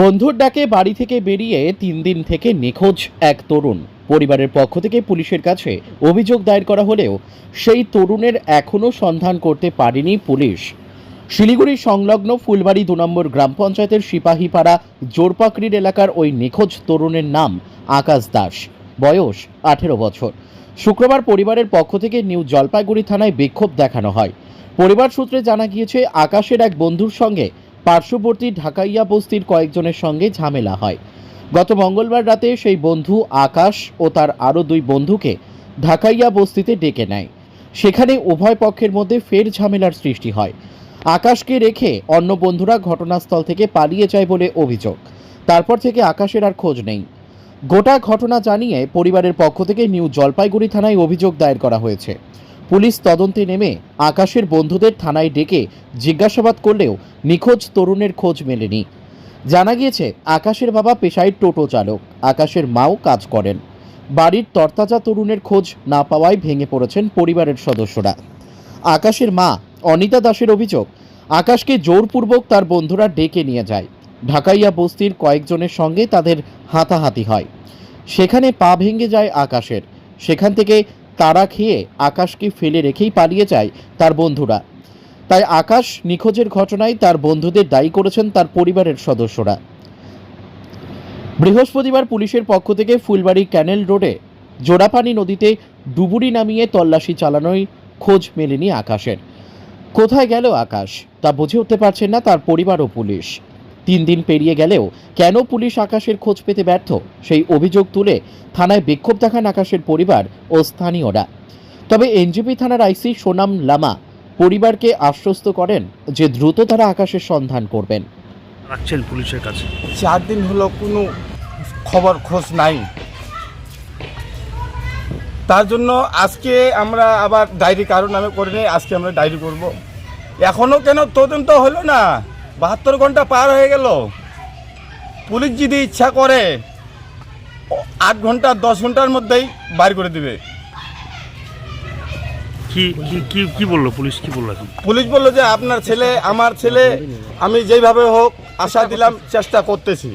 বন্ধুর ডাকে বাড়ি থেকে বেরিয়ে তিন দিন থেকে নিখোঁজ এক তরুণ। পরিবারের পক্ষ থেকে পুলিশের কাছে অভিযোগ দায়ের করা হলেও সেই তরুণের এখনও সন্ধান করতে পারেনি পুলিশ। শিলিগুড়ি সংলগ্ন ফুলবাড়ি দু নম্বর গ্রাম পঞ্চায়েতের সিপাহীপাড়া জোরপাকড়ির এলাকার ওই নিখোঁজ তরুণের নাম আকাশ দাস। বয়স আঠেরো বছর। শুক্রবার পরিবারের পক্ষ থেকে নিউ জলপাইগুড়ি থানায় বিক্ষোভ দেখানো হয়। পরিবার সূত্রে জানা গিয়েছে, আকাশের এক বন্ধুর সঙ্গে পার্শ্ববর্তী ঢাকাইয়া বস্তির কয়েকজনের সঙ্গে ঝামেলা হয়। গত মঙ্গলবার রাতে সেই বন্ধু আকাশ ও তার আরও দুই বন্ধুকে ঢাকাইয়া বস্তিতে ডেকে নেয়। সেখানে উভয় পক্ষের মধ্যে ফের ঝামেলার সৃষ্টি হয়। আকাশকে রেখে অন্য বন্ধুরা ঘটনাস্থল থেকে পালিয়ে যায় বলে অভিযোগ। তারপর থেকে আকাশের আর খোঁজ নেই। গোটা ঘটনা জানিয়ে পরিবারের পক্ষ থেকে নিউ জলপাইগুড়ি থানায় অভিযোগ দায়ের করা হয়েছে। পুলিশ তদন্তে নেমে আকাশের বন্ধুদের থানায় ডেকে জিজ্ঞাসাবাদ করলেও নিখোঁজ তরুণের খোঁজ মেলেনি। জানা গিয়েছে, আকাশের বাবা পেশায় টোটো চালক। আকাশের মাও কাজ করেন। বাড়ির তরতাজা তরুণের খোঁজ না পাওয়ায় ভেঙে পড়েছেন পরিবারের সদস্যরা। আকাশের মা অনিতা দাসের অভিযোগ, আকাশকে জোরপূর্বক তার বন্ধুরা ডেকে নিয়ে যায়। ঢাকাইয়া বস্তির কয়েকজনের সঙ্গে তাদের হাতাহাতি হয়। সেখানে পা ভেঙে যায় আকাশের। সেখান থেকে তারা খেয়ে আকাশকে ফেলে রেখেই পালিয়ে যায় তার বন্ধুরা। তাই আকাশ নিখোঁজের ঘটনায় তার বন্ধুদের দায়ী করেছেন তার পরিবারের সদস্যরা। বৃহস্পতিবার পুলিশের পক্ষ থেকে ফুলবাড়ি ক্যানেল রোডে জোড়াপানি নদীতে ডুবুরি নামিয়ে তল্লাশি চালানোয় খোঁজ মেলেনি আকাশের। কোথায় গেল আকাশ? তা বুঝে উঠতে পারছেন না তার পরিবার ও পুলিশ। তিন দিন পেরিয়ে গেলেও কেন পুলিশ আকাশের খোঁজ পেতে ব্যর্থ? সেই অভিযোগ তুলে থানায় বিক্ষোভ দেখান আকাশের পরিবার ও স্থানীয়রা। তবে এনজিপি থানার আইসি সোনাম লামা পরিবারকে আশ্বস্ত করেন যে দ্রুত তারা আকাশের সন্ধান করবেন। রাখছেন পুলিশের কাছে। চার দিন হলো কোনো খবর খোঁজ নাই। তার জন্য আজকে আমরা আবার ডায়েরি কারও নামে করে নিই আজকে আমরা ডায়েরি করব। এখনও কেন তদন্ত হলো না? বাহাত্তর ঘণ্টা পার হয়ে গেল। পুলিশ যদি ইচ্ছা করে আট ঘণ্টা দশ ঘণ্টার মধ্যেই বাইর করে দিবে। কি কি কি কি বলল? পুলিশ কি বলল পুলিশ বলল যে আপনার ছেলে আমার ছেলে আমি যেইভাবে হোক আশা দিলাম চেষ্টা করতেছি।